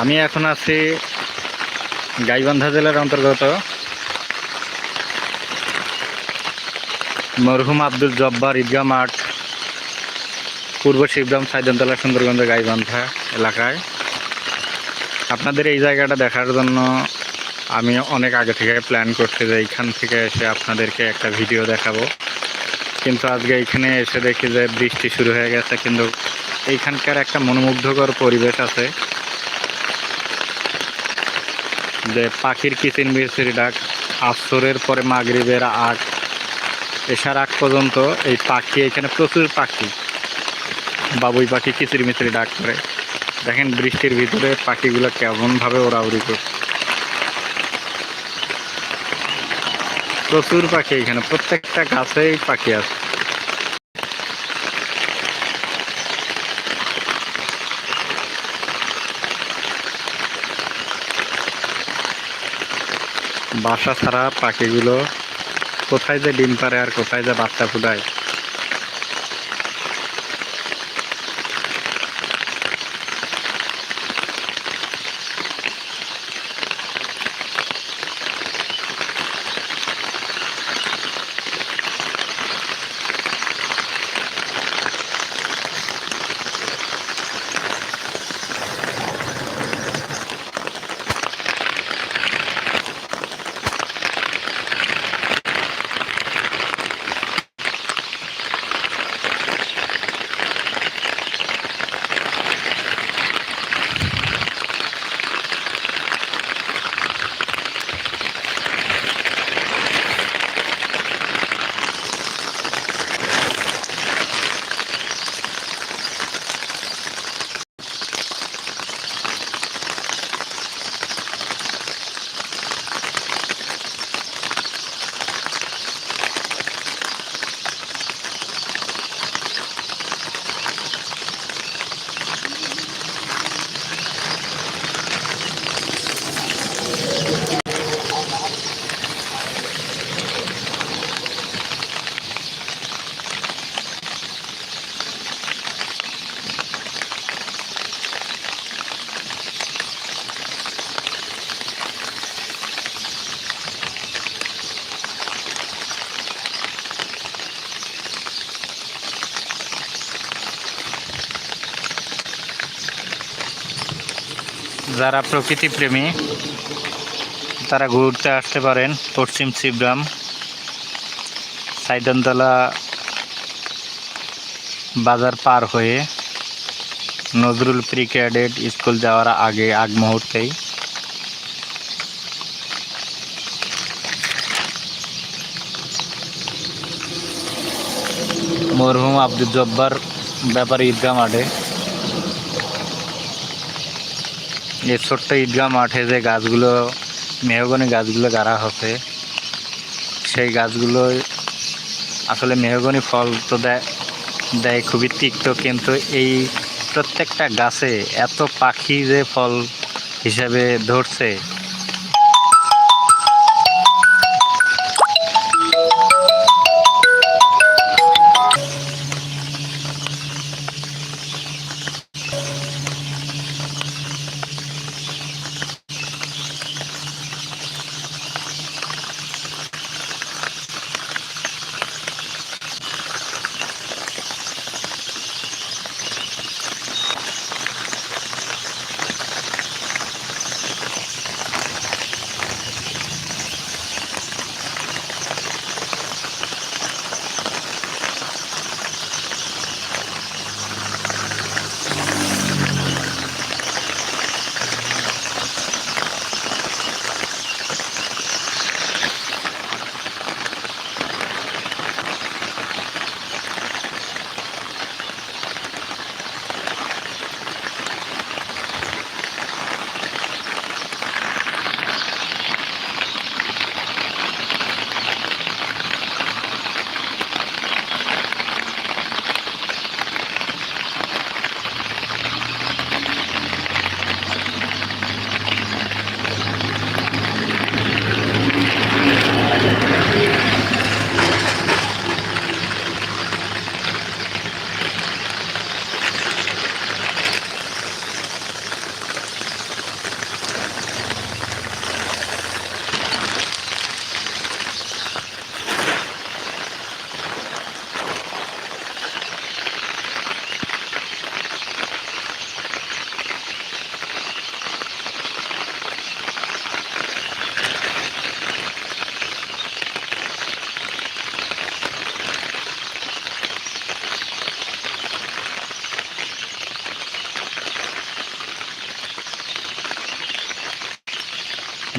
আমি এখন আছি গাইবান্ধা জেলার অন্তর্গত মরহুম আব্দুল জব্বার ঈদগাহ মাঠ, পূর্ব শিবগ্রাম সাইদন্তলা সুন্দরগঞ্জ গাইবান্ধা এলাকায়। আপনাদের এই জায়গাটা দেখার জন্য আমি অনেক আগে থেকে প্ল্যান করছি যে এইখান থেকে এসে আপনাদেরকে একটা ভিডিও দেখাবো। কিন্তু আজকে এইখানে এসে দেখি যে বৃষ্টি শুরু হয়ে গেছে, কিন্তু এইখানকার একটা মনোমুগ্ধকর পরিবেশ আছে। যে পাখির কিচির মিচির ডাক, আসরের পরে মাগরিবের আগ এসার আগ পর্যন্ত এই পাখি, এখানে প্রচুর পাখি। বাবুই পাখি কিচির মিচির ডাক করে। দেখেন বৃষ্টির ভিতরে পাখিগুলো কেমনভাবে ওড়াউড়ি করছে। প্রচুর পাখি এখানে, প্রত্যেকটা গাছেই পাখি আছে। বাসা ছাড়া পাখিগুলো কোথায় যে ডিম পারে আর কোথায় যে বাচ্চা ফুটায়। যারা প্রকৃতি প্রেমী তারা ঘুরতে আসতে পারেন পশ্চিম শিবগ্রাম সাইদনতলা বাজার পার হয়ে নজরুল প্রি ক্যাডেট স্কুল যাওয়ার আগে, আগ মুহূর্তেই। মরহুম আব্দুল জব্বার ব্যাপারে ঈদগাহ মাঠে। এই ছোট্ট ঈদগাহ মাঠে যে গাছগুলো, মেহগনি গাছগুলো গাড়া হচ্ছে, সেই গাছগুলো আসলে মেহগনি ফল তো দেয় দেয় খুবই তিক্ত, কিন্তু এই প্রত্যেকটা গাছে এত পাখি যে ফল হিসাবে ধরছে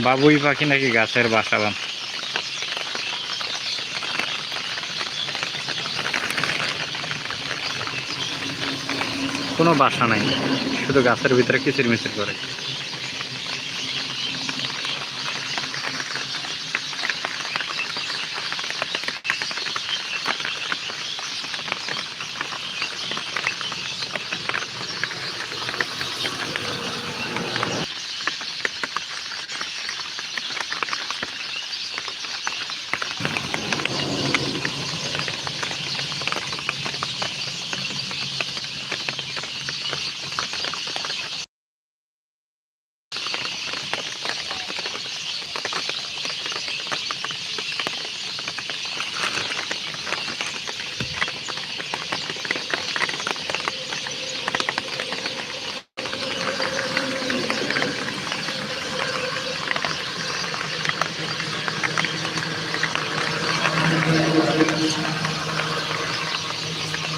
বাবুই পাখি নাকি গাছের বাসা বান। কোনো বাসা নাই, শুধু গাছের ভিতরে কিচির মিচির করে।